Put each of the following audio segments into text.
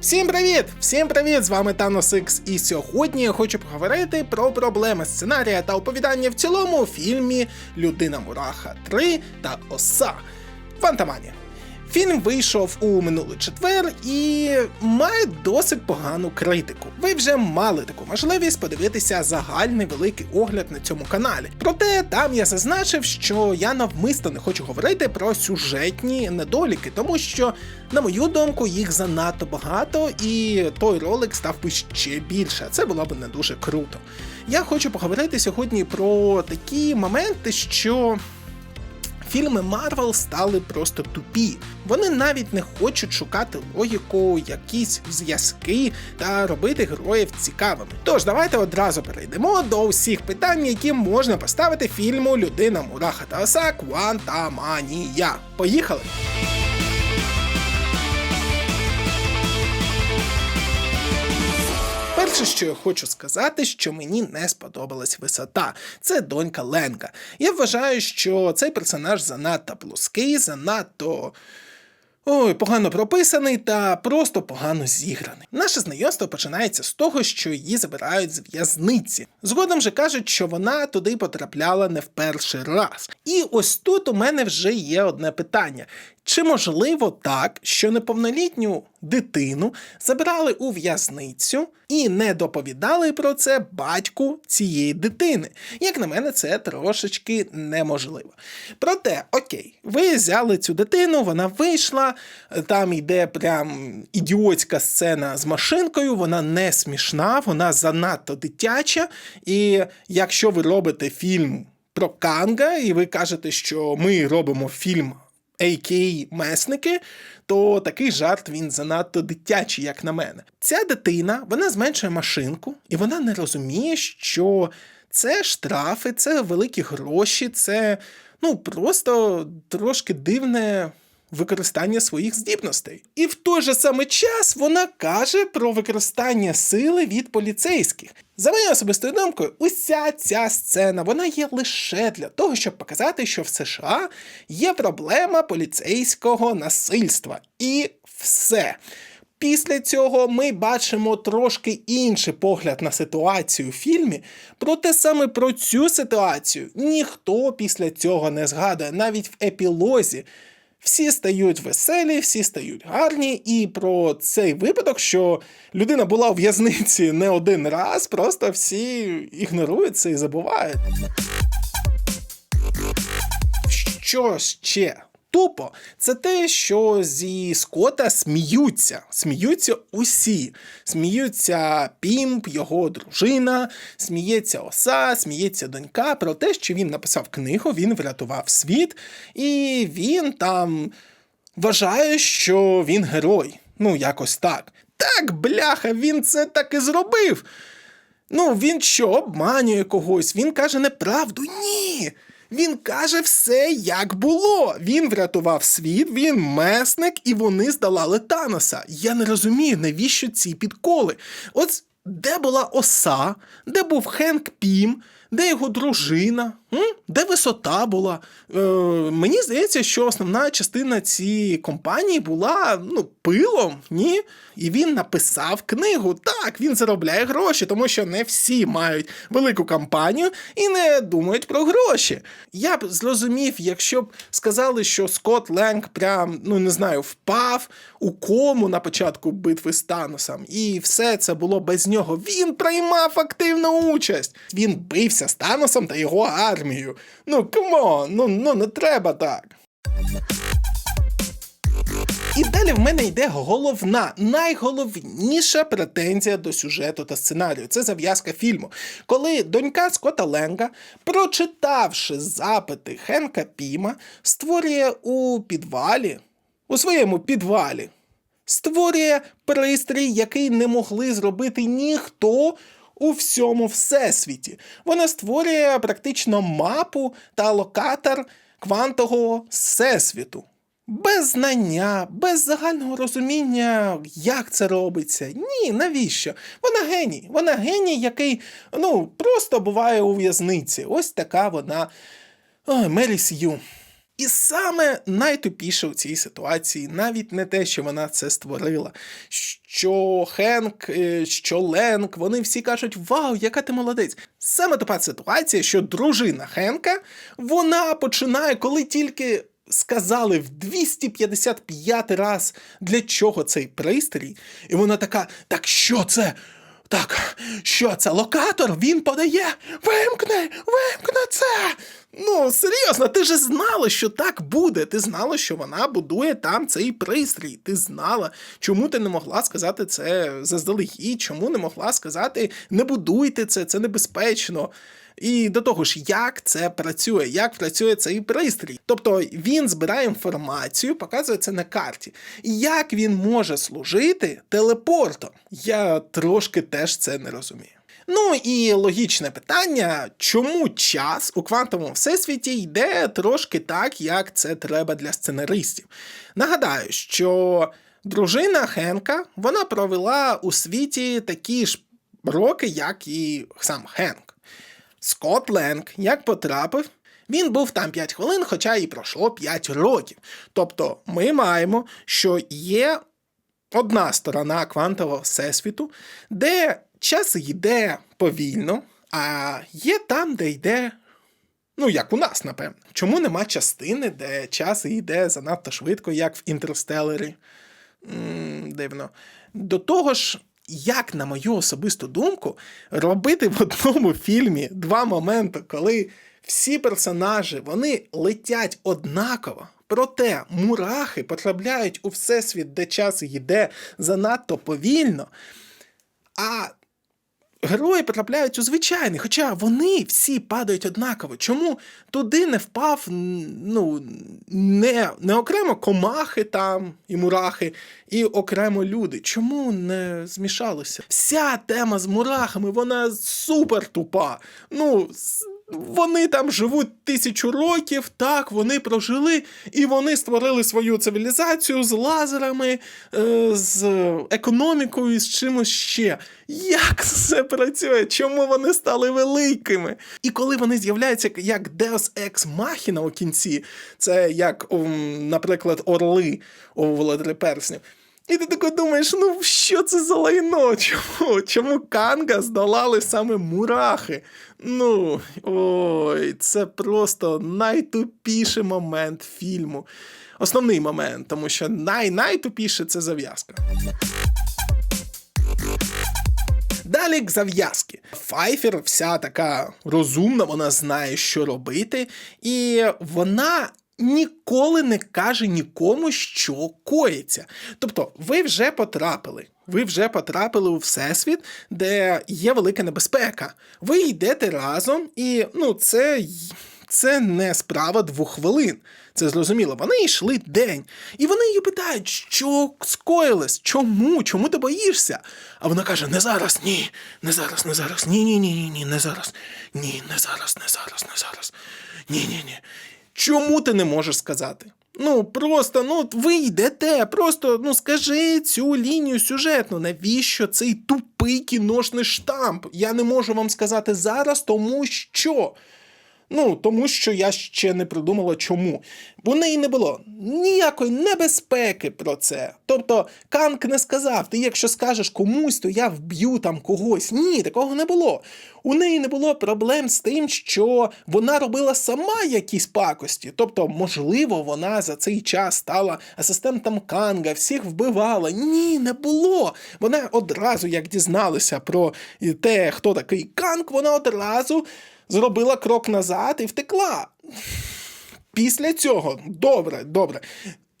Всім привіт! Всім привіт! З вами Танос Ікс, і сьогодні я хочу поговорити про проблеми сценарія та оповідання в цілому у фільмі Людина Мураха 3 та Оса Фантаманія. Фільм вийшов у минулий четвер і має досить погану критику. Ви вже мали таку можливість подивитися загальний великий огляд на цьому каналі. Проте там я зазначив, що я навмисно не хочу говорити про сюжетні недоліки, тому що, на мою думку, їх занадто багато, і той ролик став би ще більше. Це було б не дуже круто. Я хочу поговорити сьогодні про такі моменти, що. Фільми Марвел стали просто тупі. Вони навіть не хочуть шукати логіку, якісь зв'язки та робити героїв цікавими. Тож давайте одразу перейдемо до усіх питань, які можна поставити фільму Людина Мураха та Оса Квантаманія. Поїхали! Перше, що я хочу сказати, що мені не сподобалась висота. Це донька Ленка. Я вважаю, що цей персонаж занадто плоский, занадто. Ой, погано прописаний та просто погано зіграний. Наше знайомство починається з того, що її забирають з в'язниці. Згодом же кажуть, що вона туди потрапляла не в перший раз. І ось тут у мене вже є одне питання: чи можливо так, що неповнолітню дитину забрали у в'язницю і не доповідали про це батьку цієї дитини? Як на мене, це трошечки неможливо. Проте, окей, ви взяли цю дитину, вона вийшла, там йде прям ідіотська сцена з машинкою, вона не смішна, вона занадто дитяча. І якщо ви робите фільм про Канга, і ви кажете, що ми робимо фільм a.k.a. месники, то такий жарт він занадто дитячий, як на мене. Ця дитина вона зменшує машинку, і вона не розуміє, що це штрафи, це великі гроші, це ну просто трошки дивне. Використання своїх здібностей. І в той же самий час вона каже про використання сили від поліцейських. За моєю особистою думкою, уся ця сцена вона є лише для того, щоб показати, що в США є проблема поліцейського насильства. І все. Після цього ми бачимо трошки інший погляд на ситуацію в фільмі. Проте саме про цю ситуацію ніхто після цього не згадує, навіть в епілозі. Всі стають веселі, всі стають гарні, і про цей випадок, що людина була в в'язниці не один раз, просто всі ігнорують це і забувають. Що ще? Тупо, це те, що зі Скота сміються. Сміються усі. Сміються Пімп, його дружина, сміється оса, сміється донька про те, що він написав книгу, він врятував світ, і він там вважає, що він герой. Ну, якось так. Так, бляха, він це так і зробив. Ну, він що, обманює когось, він каже неправду. Ні. Він каже все, як було. Він врятував світ, він месник, і вони здолали Таноса. Я не розумію, навіщо ці підколи. От де була оса, де був Хенк Пім, де його дружина, Де висота була. Е, Мені здається, що основна частина цієї компанії була ну, пилом, ні? І він написав книгу. Так, він заробляє гроші, тому що не всі мають велику компанію і не думають про гроші. Я б зрозумів, якщо б сказали, що Скотт Ленг прям, ну не знаю, впав у кому на початку битви з Таносом, і все це було без нього. Він приймав активну участь. Він бився з Таносом та його армією. Ну камон, ну, ну не треба так. І далі в мене йде головна, найголовніша претензія до сюжету та сценарію. Це зав'язка фільму. Коли донька Скотта Ленга, прочитавши запити Хенка Піма, створює у підвалі, у своєму підвалі, створює пристрій, який не могли зробити ніхто. У всьому всесвіті вона створює практично мапу та локатор квантового всесвіту. Без знання, без загального розуміння, як це робиться. Ні, навіщо? Вона геній. Вона геній, який ну, просто буває у в'язниці. Ось така вона Ой, Мері. І саме найтупіше у цій ситуації навіть не те, що вона це створила, що Хенк, е, що Ленк, вони всі кажуть: Вау, яка ти молодець! Саме тупа ситуація, що дружина Хенка, вона починає, коли тільки. Сказали в 255 раз, для чого цей пристрій, і вона така: так що це? Так, що це? Локатор? Він подає. Вимкни! Вимкни це! Ну, серйозно, ти ж знала, що так буде. Ти знала, що вона будує там цей пристрій. Ти знала, чому ти не могла сказати це заздалегідь, чому не могла сказати не будуйте це, це небезпечно. І до того ж, як це працює, як працює цей пристрій. Тобто він збирає інформацію, показує це на карті. Як він може служити телепортом? Я трошки теж це не розумію. Ну і логічне питання, чому час у квантовому всесвіті йде трошки так, як це треба для сценаристів. Нагадаю, що дружина Хенка вона провела у світі такі ж роки, як і сам Хенк. Скотт Ленг, як потрапив, він був там 5 хвилин, хоча і пройшло 5 років. Тобто ми маємо, що є одна сторона квантового всесвіту, де час йде повільно, а є там, де йде. Ну, як у нас, напевно. Чому нема частини, де час йде занадто швидко, як в інтерстелері? Дивно. До того ж, як, на мою особисту думку, робити в одному фільмі два моменти, коли всі персонажі вони летять однаково, проте мурахи потрапляють у всесвіт, де час йде занадто повільно, а герої потрапляють у звичайний, хоча вони всі падають однаково. Чому туди не впав ну, не, не окремо комахи там і мурахи, і окремо люди? Чому не змішалося? Вся тема з мурахами, вона супер тупа. Ну, вони там живуть тисячу років, так, вони прожили, і вони створили свою цивілізацію з лазерами, е, з економікою, з чимось ще. Як це працює? Чому вони стали великими? І коли вони з'являються як Deus Ex Machina у кінці, це як, наприклад, орли у Володарі Перснів. І ти тако думаєш, ну що це за лайно? Чому? Чому Канга здолали саме мурахи? Ну, ой, це просто найтупіший момент фільму. Основний момент, тому що най-найтупіше це зав'язка. Далі зав'язки. Файфер вся така розумна, вона знає, що робити, і вона. Ніколи не каже нікому, що коїться. Тобто, ви вже потрапили. Ви вже потрапили у всесвіт, де є велика небезпека. Ви йдете разом, і ну, це, це не справа двох хвилин. Це зрозуміло. Вони йшли день, і вони її питають, що скоїлось, чому, чому ти боїшся? А вона каже: не зараз, ні, не зараз, не зараз, ні, ні, ні, ні, ні, не зараз, ні, не зараз, не зараз, не зараз, ні, ні, ні. Чому ти не можеш сказати? Ну, просто, ну, ви йдете, просто ну скажи цю лінію сюжетну. Навіщо цей тупий кіношний штамп? Я не можу вам сказати зараз, тому що. Ну, тому що я ще не придумала чому. У неї не було ніякої небезпеки про це. Тобто, Канк не сказав: ти якщо скажеш комусь, то я вб'ю там когось. Ні, такого не було. У неї не було проблем з тим, що вона робила сама якісь пакості. Тобто, можливо, вона за цей час стала асистентом Канга, всіх вбивала. Ні, не було. Вона одразу, як дізналася про те, хто такий Канг, вона одразу зробила крок назад і втекла. Після цього, добре, добре.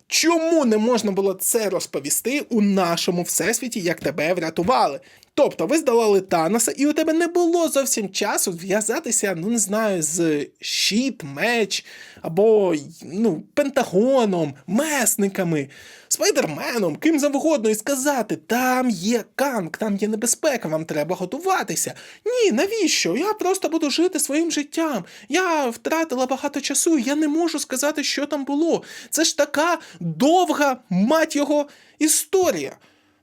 Чому не можна було це розповісти у нашому всесвіті, як тебе врятували? Тобто, ви здолали Таноса, і у тебе не було зовсім часу зв'язатися, ну не знаю, з щит, меч або ну, Пентагоном, месниками, спайдерменом, ким завгодно, і сказати: там є канк, там є небезпека, вам треба готуватися. Ні, навіщо? Я просто буду жити своїм життям. Я втратила багато часу, я не можу сказати, що там було. Це ж така довга, мать його, історія.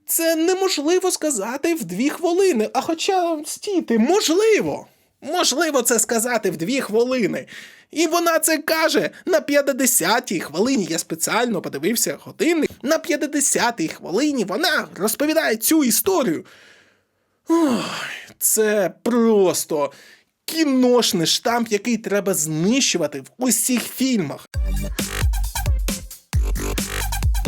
Це неможливо сказати в дві хвилини. А хоча стійте, можливо. Можливо, це сказати в дві хвилини. І вона це каже на 50-й хвилині. Я спеціально подивився годинник. На 50-й хвилині вона розповідає цю історію. Ой, це просто кіношний штамп, який треба знищувати в усіх фільмах.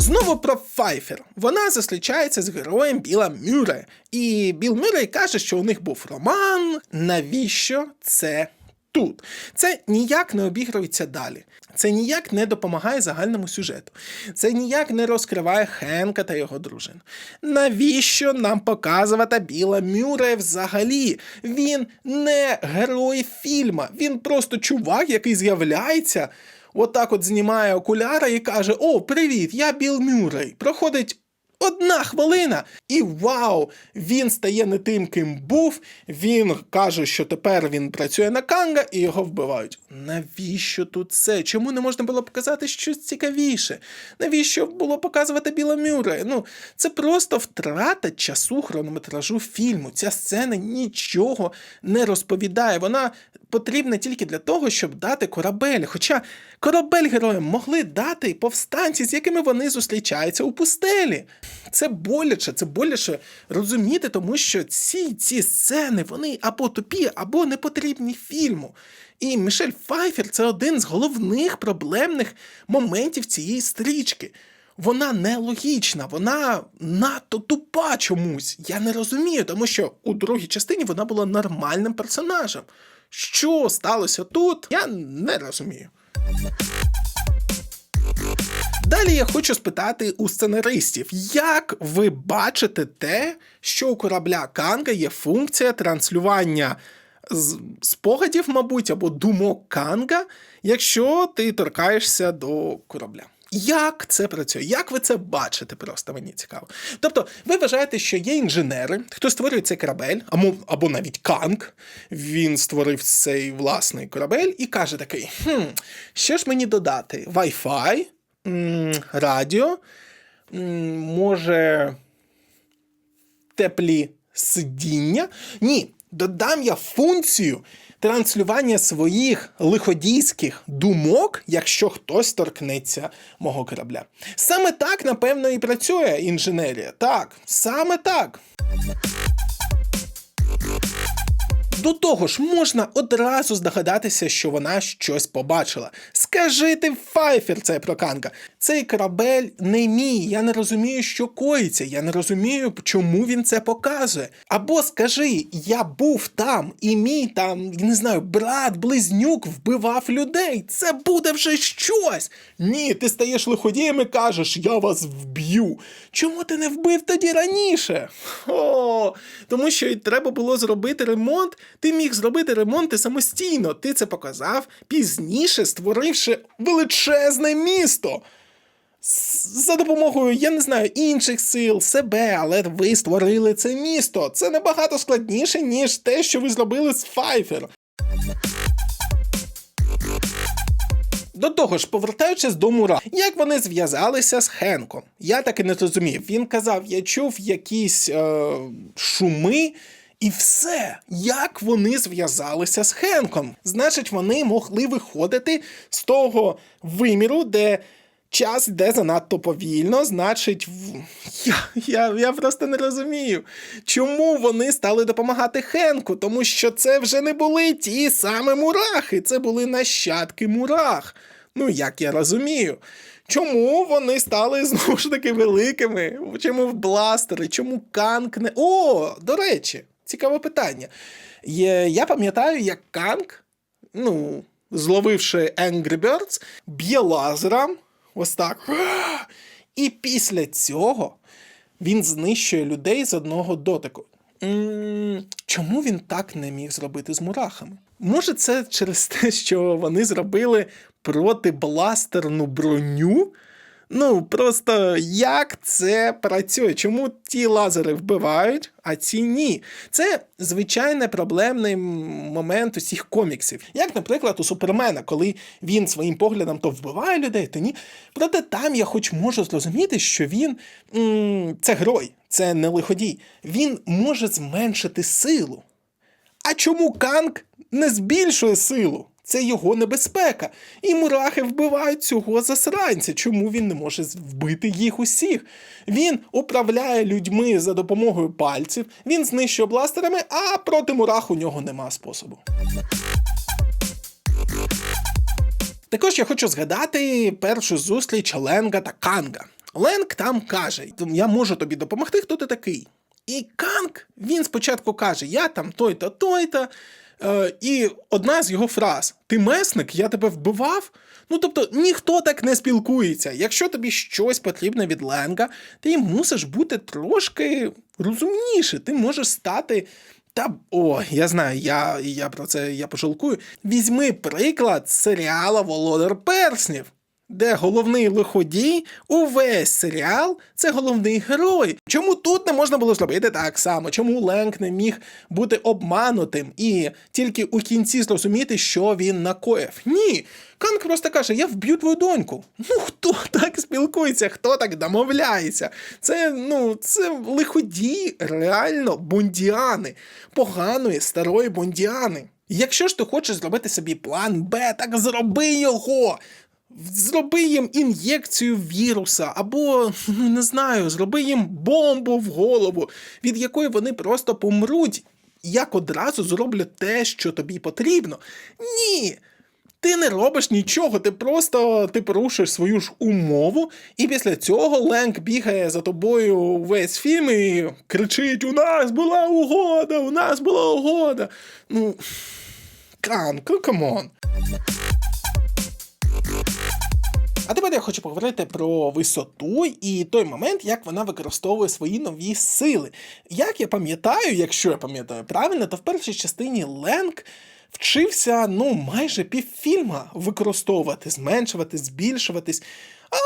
Знову про Файфер. Вона зустрічається з героєм Біла Мюре. І Біл Мюррей каже, що у них був роман. Навіщо це тут? Це ніяк не обігрується далі. Це ніяк не допомагає загальному сюжету. Це ніяк не розкриває Хенка та його дружину. Навіщо нам показувати Біла Мюррея взагалі? Він не герой фільма, він просто чувак, який з'являється. Отак от знімає окуляри і каже: О, привіт, я Біл Мюррей. Проходить одна хвилина, і вау! Він стає не тим, ким був. Він каже, що тепер він працює на Канга і його вбивають. Навіщо тут це? Чому не можна було показати щось цікавіше? Навіщо було показувати Біла Мюррея? Ну, це просто втрата часу хронометражу фільму. Ця сцена нічого не розповідає. Вона потрібна тільки для того, щоб дати корабель. Хоча корабель героям могли дати повстанці, з якими вони зустрічаються у пустелі. Це боляче, це боляче розуміти, тому що ці, ці сцени вони або тупі, або не потрібні фільму. І Мішель Файфер це один з головних проблемних моментів цієї стрічки. Вона нелогічна, вона надто тупа чомусь. Я не розумію, тому що у другій частині вона була нормальним персонажем. Що сталося тут, я не розумію. Далі я хочу спитати у сценаристів, як ви бачите те, що у корабля Канга є функція транслювання спогадів, мабуть, або думок Канга, якщо ти торкаєшся до корабля. Як це працює? Як ви це бачите? Просто мені цікаво. Тобто, ви вважаєте, що є інженери, хто створює цей корабель, або, або навіть Канг, він створив цей власний корабель і каже такий: хм, що ж мені додати? Wi-Fi, радіо, може, теплі сидіння. Ні, додам я функцію транслювання своїх лиходійських думок, якщо хтось торкнеться мого корабля. Саме так, напевно, і працює інженерія. Так, саме так. До того ж, можна одразу здогадатися, що вона щось побачила. Скажи ти Файфер це про Канга. Цей корабель не мій. Я не розумію, що коїться. Я не розумію, чому він це показує. Або скажи, я був там, і мій там, не знаю, брат, близнюк вбивав людей. Це буде вже щось. Ні, ти стаєш лиходієм і кажеш, я вас вб'ю. Чому ти не вбив тоді раніше? О, тому що й треба було зробити ремонт. Ти міг зробити ремонт і самостійно. Ти це показав пізніше, створивши величезне місто. За допомогою, я не знаю, інших сил, себе, але ви створили це місто. Це набагато складніше, ніж те, що ви зробили з Файфер. До того ж, повертаючись до Мура, як вони зв'язалися з Хенком? Я так і не зрозумів. Він казав, я чув якісь е, шуми. І все, як вони зв'язалися з Хенком. Значить, вони могли виходити з того виміру, де час йде занадто повільно. Значить, я, я, я просто не розумію, чому вони стали допомагати Хенку, тому що це вже не були ті самі мурахи, це були нащадки мурах. Ну, як я розумію. Чому вони стали знову ж таки великими? Чому бластери? Чому Канк не. О, до речі, цікаве питання. Я пам'ятаю, як Канк, ну, зловивши Angry Birds, б'є лазером, ось так. І після цього він знищує людей з одного дотику. Чому він так не міг зробити з мурахами? Може, це через те, що вони зробили протибластерну броню? Ну, просто як це працює? Чому ті лазери вбивають, а ці ні? Це звичайний проблемний момент усіх коміксів. Як, наприклад, у Супермена, коли він своїм поглядом то вбиває людей, то ні. Проте там я хоч можу зрозуміти, що він м- це герой, це не лиходій. Він може зменшити силу. А чому Канг не збільшує силу? Це його небезпека. І мурахи вбивають цього засранця. Чому він не може вбити їх усіх? Він управляє людьми за допомогою пальців, він знищує бластерами, а проти мурах у нього нема способу. Також я хочу згадати першу зустріч Ленга та Канга. Ленг там каже: Я можу тобі допомогти, хто ти такий. І Канг він спочатку каже: Я там той-то, той-то. Е, і одна з його фраз: Ти месник, я тебе вбивав. Ну тобто ніхто так не спілкується. Якщо тобі щось потрібне від Ленга, ти мусиш бути трошки розумніше. Ти можеш стати. Та о, я знаю, я я про це я пожалкую. Візьми приклад серіала Володар Перснів, де головний лиходій увесь серіал це головний герой. Чому тут не можна було зробити так само? Чому Ленк не міг бути обманутим і тільки у кінці зрозуміти, що він накоїв? Ні. Канг просто каже: Я вб'ю твою доньку. Ну хто так спілкується, хто так домовляється? Це ну, це лиходії, реально бондіани, поганої старої бондіани. Якщо ж ти хочеш зробити собі план Б, так зроби його. Зроби їм ін'єкцію віруса, або ну не знаю, зроби їм бомбу в голову, від якої вони просто помруть, як одразу зроблять те, що тобі потрібно. Ні. Ти не робиш нічого, ти просто ти порушуєш свою ж умову, і після цього Ленк бігає за тобою весь фільм і кричить: У нас була угода, у нас була угода. Ну, Канк, камон. А тепер я хочу поговорити про висоту і той момент, як вона використовує свої нові сили. Як я пам'ятаю, якщо я пам'ятаю правильно, то в першій частині Ленк вчився ну майже півфільма використовувати, зменшувати, збільшуватись. А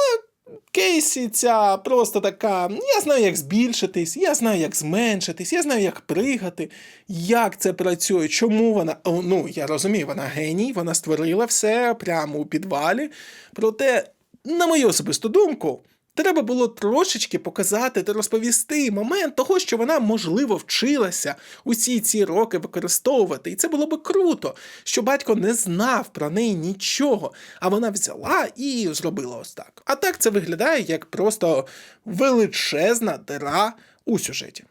Кейсі ця просто така. Я знаю, як збільшитись, я знаю, як зменшитись, я знаю, як пригати, як це працює, чому вона. Ну, я розумію, вона геній, вона створила все прямо у підвалі. Проте, на мою особисту думку, треба було трошечки показати та розповісти момент того, що вона, можливо, вчилася усі ці роки використовувати. І це було би круто, що батько не знав про неї нічого, а вона взяла і зробила ось так. А так це виглядає як просто величезна дира у сюжеті.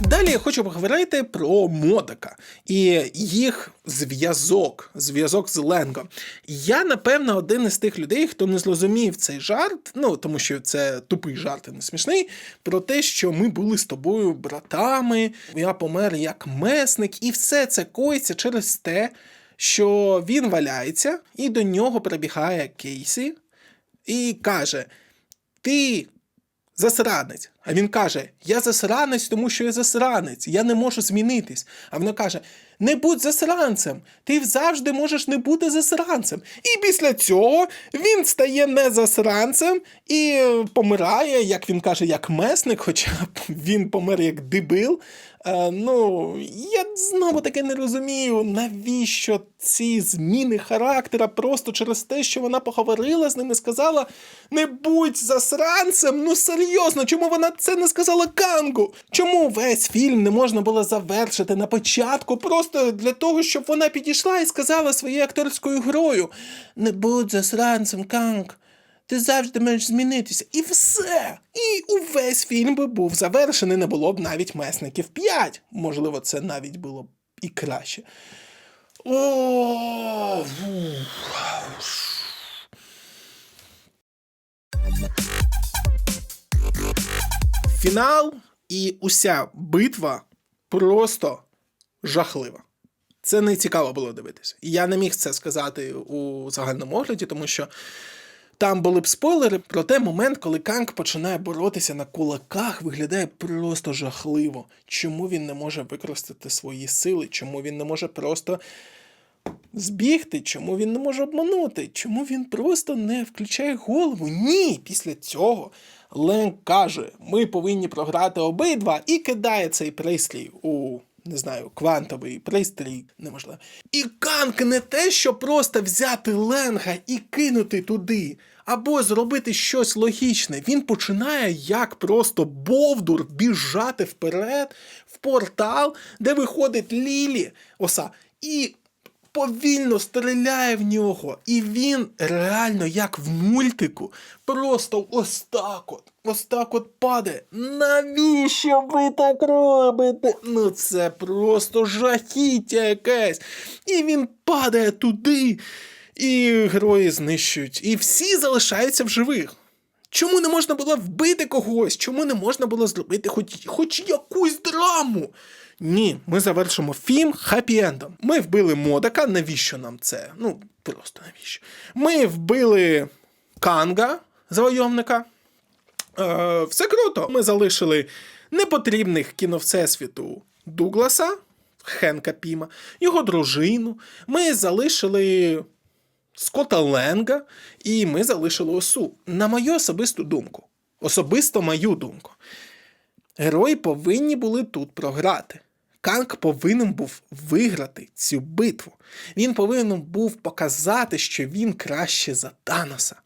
Далі я хочу поговорити про Модика і їх зв'язок, зв'язок з Ленгом. Я, напевно, один із тих людей, хто не зрозумів цей жарт, ну тому що це тупий жарт і не смішний, про те, що ми були з тобою братами, я помер як месник, і все це коїться через те, що він валяється, і до нього прибігає Кейсі і каже: Ти засранець. А він каже: Я засранець, тому що я засранець, я не можу змінитись. А вона каже: Не будь засранцем, ти завжди можеш не бути засранцем. І після цього він стає не засранцем і помирає, як він каже, як месник, хоча він помер як дебил. Е, ну, я знову таки не розумію, навіщо ці зміни характера просто через те, що вона поговорила з ним і сказала: не будь засранцем, ну серйозно, чому вона це не сказала Кангу? Чому весь фільм не можна було завершити на початку, просто для того, щоб вона підійшла і сказала своєю акторською грою: Не будь засранцем, Канг. Ти завжди маєш змінитися. І все. І увесь фільм би був завершений, не було б навіть месників 5. Можливо, це навіть було б і краще. О, Фінал і уся битва просто жахлива. Це не цікаво було дивитися. Я не міг це сказати у загальному огляді, тому що там були б спойлери, проте момент, коли Канг починає боротися на кулаках, виглядає просто жахливо. Чому він не може використати свої сили? Чому він не може просто збігти? Чому він не може обманути? Чому він просто не включає голову? Ні, після цього Ленг каже: ми повинні програти обидва і кидає цей пристрій у. Не знаю, квантовий пристрій неможливо. І Канк не те, що просто взяти Ленга і кинути туди, або зробити щось логічне. Він починає як просто бовдур біжати вперед в портал, де виходить Лілі оса, і повільно стріляє в нього. І він реально, як в мультику, просто ось так от, ось так от падає. Навіщо ви так робите? Ну це просто жахіття якесь. І він падає туди, і герої знищують. І всі залишаються в живих. Чому не можна було вбити когось? Чому не можна було зробити хоч, хоч якусь драму? Ні, ми завершимо фільм хеппі-ендом. Ми вбили Модака, навіщо нам це? Ну, просто навіщо? Ми вбили Канга, завойовника. Е, все круто. Ми залишили непотрібних кіно Всесвіту Дугласа, Хенка Піма, його дружину. Ми залишили Скотта Ленга, і ми залишили осу. На мою особисту думку. Особисто мою думку. Герої повинні були тут програти. Канг повинен був виграти цю битву. Він повинен був показати, що він краще за Таноса.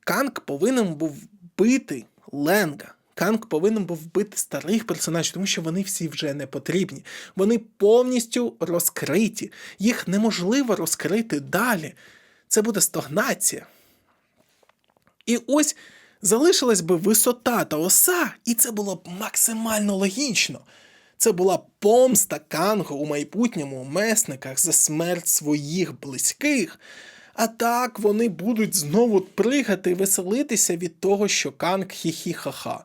Канг повинен був бити Ленга. Канг повинен був вбити старих персонажів, тому що вони всі вже не потрібні. Вони повністю розкриті. Їх неможливо розкрити далі. Це буде стагнація. І ось залишилась би висота та оса, і це було б максимально логічно. Це була помста Кангу у майбутньому месниках за смерть своїх близьких. А так вони будуть знову пригати і веселитися від того, що Канг хі-хі-ха-ха.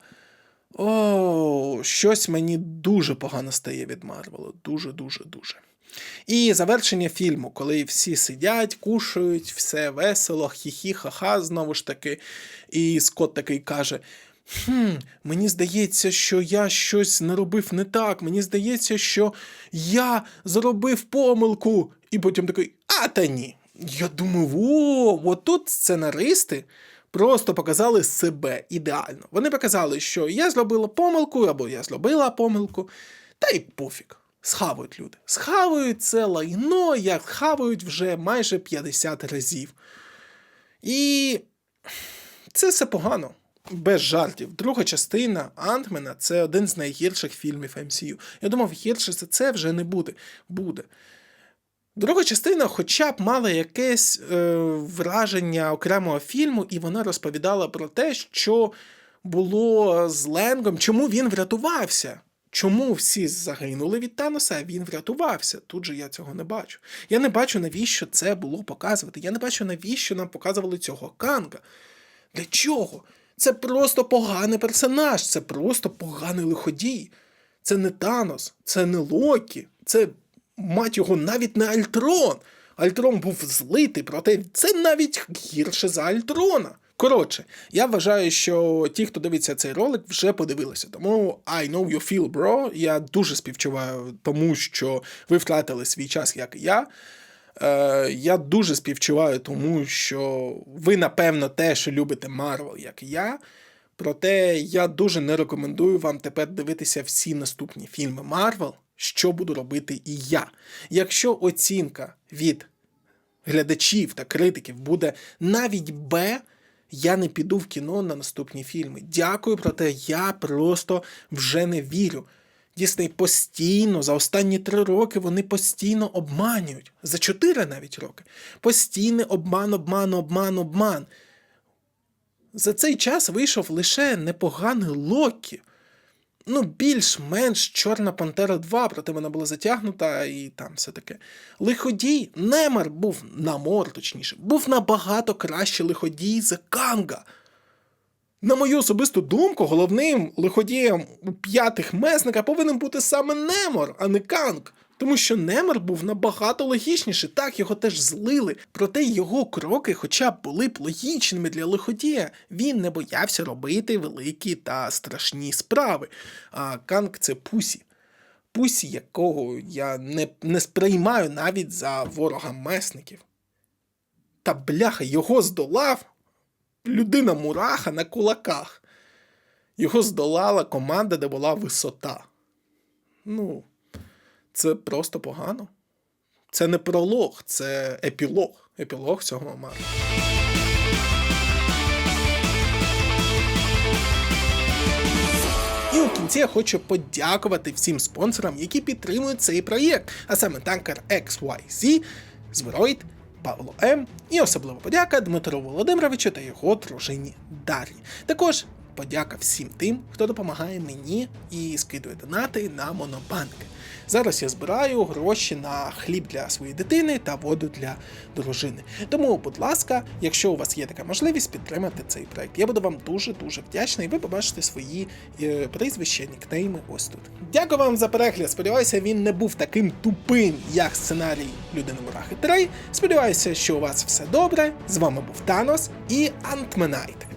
О, щось мені дуже погано стає від Марвелу. Дуже, дуже. І завершення фільму, коли всі сидять, кушають, все весело, хі-хі, ха-ха, знову ж таки. І Скотт такий каже: Хм, мені здається, що я щось наробив не так. Мені здається, що я зробив помилку. І потім такий, а та ні. Я думаю, о, отут сценаристи просто показали себе ідеально. Вони показали, що я зробила помилку, або я зробила помилку, та й пофіг. Схавають люди. Схавають це лайно, як хавають вже майже 50 разів. І це все погано. Без жартів. Друга частина Антмена це один з найгірших фільмів MCU. Я думав, гірше за це вже не буде. Буде. Друга частина, хоча б мала якесь е, враження окремого фільму, і вона розповідала про те, що було з Ленгом, чому він врятувався. Чому всі загинули від Таноса, а він врятувався? Тут же я цього не бачу. Я не бачу, навіщо це було показувати. Я не бачу, навіщо нам показували цього Канга. Для чого? Це просто поганий персонаж, це просто поганий лиходій. Це не Танос, це не Локі, це, мать його, навіть не Альтрон. Альтрон був злитий, проте це навіть гірше за Альтрона. Коротше, я вважаю, що ті, хто дивиться цей ролик, вже подивилися. Тому I know you feel, bro. Я дуже співчуваю тому, що ви втратили свій час, як і я. Е, я дуже співчуваю тому, що ви, напевно, теж любите Марвел, як я. Проте я дуже не рекомендую вам тепер дивитися всі наступні фільми Марвел, що буду робити і я. Якщо оцінка від глядачів та критиків буде навіть Б, я не піду в кіно на наступні фільми. Дякую, проте я просто вже не вірю. Дісней постійно, за останні три роки вони постійно обманюють. За чотири навіть роки. Постійний обман, обман, обман, обман. За цей час вийшов лише непоганий Локі. Ну, більш-менш Чорна Пантера 2, проте вона була затягнута і там все таке. Лиходій, Немар був намор, точніше, був набагато краще лиходій за Канга. На мою особисту думку, головним лиходієм у п'ятих месника повинен бути саме Немор, а не Канг. Тому що Немор був набагато логічніший, так його теж злили. Проте його кроки, хоча б були б логічними для лиходія, він не боявся робити великі та страшні справи. А Канг це пусі. Пусі, якого я не, не сприймаю навіть за ворога месників. Та бляха, його здолав людина мураха на кулаках. Його здолала команда, де була висота. Ну, це просто погано. Це не пролог, це епілог. Епілог цього матчу. І у кінці я хочу подякувати всім спонсорам, які підтримують цей проєкт, а саме танкер XYZ, Зброїд Павло М. І особлива подяка Дмитру Володимировичу та його дружині Дар'ї. Також подяка всім тим, хто допомагає мені і скидує донати на монобанки. Зараз я збираю гроші на хліб для своєї дитини та воду для дружини. Тому, будь ласка, якщо у вас є така можливість, підтримати цей проект. Я буду вам дуже дуже вдячний. Ви побачите свої е, прізвища, нікнейми ось тут. Дякую вам за перегляд. Сподіваюся, він не був таким тупим, як сценарій Людини Мурахи 3. Сподіваюся, що у вас все добре. З вами був Танос і Антменайт.